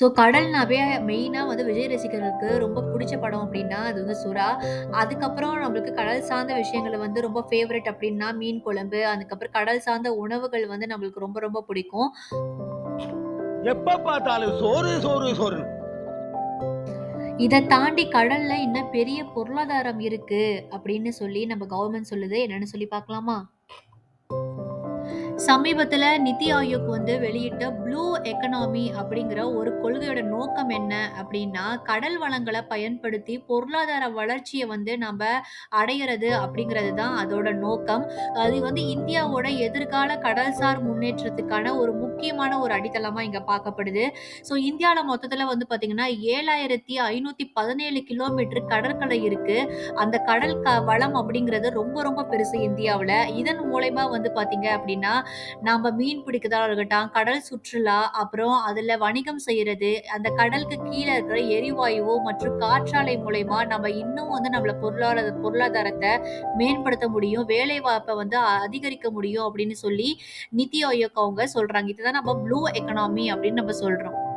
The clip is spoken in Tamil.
ஸோ கடல்னாவே மெயினா வந்து விஜய் ரசிகர்களுக்கு ரொம்ப புடிச்ச படம் அப்டின்னா, அது வந்து சுறா. அதுக்கப்புறம் நம்மளுக்கு கடல் சார்ந்த விஷயங்கள வந்து ரொம்ப ஃபேவரைட் அப்டின்னா, மீன் குழம்பு. அதுக்கப்புறம் கடல் சார்ந்த உணவுகள் வந்து நம்மளுக்கு ரொம்ப ரொம்ப பிடிக்கும். எப்ப பார்த்தாலும் சோறு, சோறு, சோறுன்னு. இத தாண்டி கடல்ல இன்னும் பெரிய பொருளாதாரம் இருக்கு அப்படின்னு சொல்லி நம்ம கவர்மெண்ட் சொல்லுது. என்னன்னு சொல்லி பார்க்கலாமா? சமீபத்தில் நிதி ஆயோக் வந்து வெளியிட்ட ப்ளூ எக்கனாமி அப்படிங்கிற ஒரு கொள்கையோட நோக்கம் என்ன அப்படின்னா, கடல் வளங்களை பயன்படுத்தி பொருளாதார வளர்ச்சியை வந்து நம்ம அடையிறது அப்படிங்கிறது தான் அதோட நோக்கம். அது வந்து இந்தியாவோட எதிர்கால கடல்சார் முன்னேற்றத்துக்கான ஒரு முக்கியமான ஒரு அடித்தளமாக இங்கே பார்க்கப்படுது. ஸோ இந்தியாவில் மொத்தத்தில் வந்து பார்த்திங்கன்னா ஏழாயிரத்தி ஐநூற்றி பதினேழு கிலோமீட்டர் கடற்கரை இருக்குது அந்த கடல் க வளம் அப்படிங்கிறது ரொம்ப ரொம்ப பெருசு இந்தியாவில் இதன் மூலயமா வந்து பார்த்தீங்க அப்படின்னா, நாம் மீன் பிடிக்கிறதா இருக்கட்டும், கடல் சுற்றுலா, அப்புறம் அதில் வணிகம் செய்கிறது அந்த கடலுக்கு கீழே இருக்கிற எரிவாயுவோ மற்றும் காற்றாலை மூலயமா நம்ம இன்னும் வந்து நம்மள பொருளாதார பொருளாதாரத்தை மேம்படுத்த முடியும். வேலைவாய்ப்பை வந்து அதிகரிக்க முடியும் அப்படின்னு சொல்லி நிதி ஆயோக் அவங்க சொல்கிறாங்க இதுதான் நம்ம ப்ளூ எக்கனாமி அப்படின்னு நம்ம சொல்கிறோம்